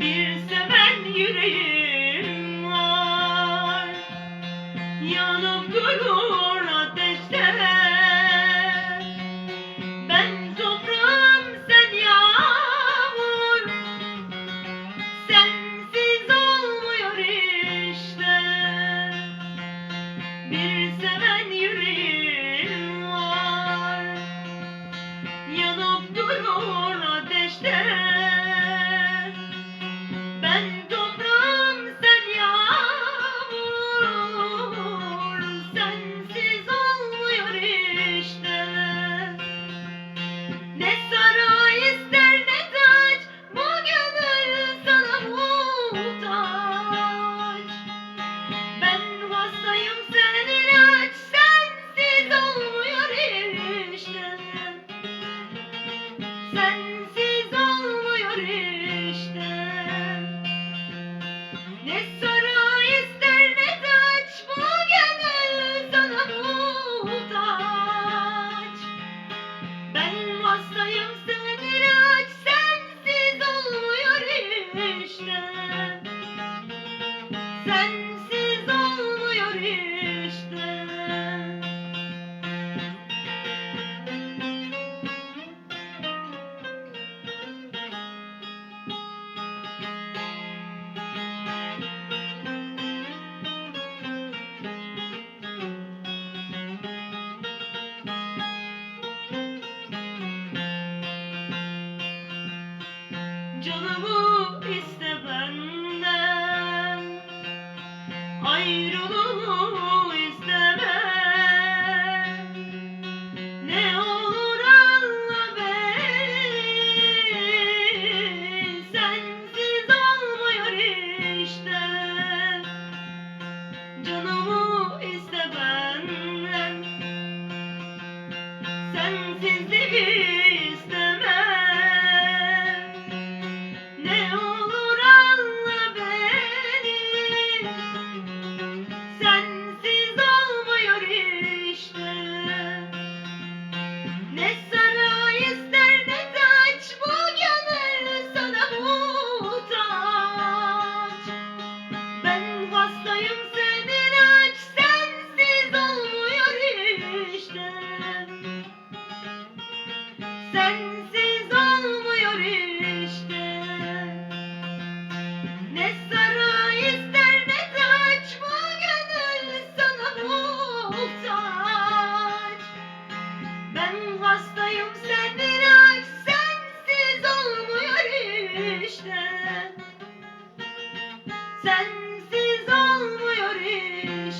bir seven yüreğim var. Yanıp durur ateşte Ben toprağım sen yağmur. Sensiz olmuyor işte. Bir seven yüreğim var. Yanıp durur ateşte sensiz olmuyor işte. Canımı iste benden ayrılığımı isteme Ne olur anla beni. Sensiz olmuyor işte. Canımı iste benden. Sensizliği isteme Sensiz olmuyor iş.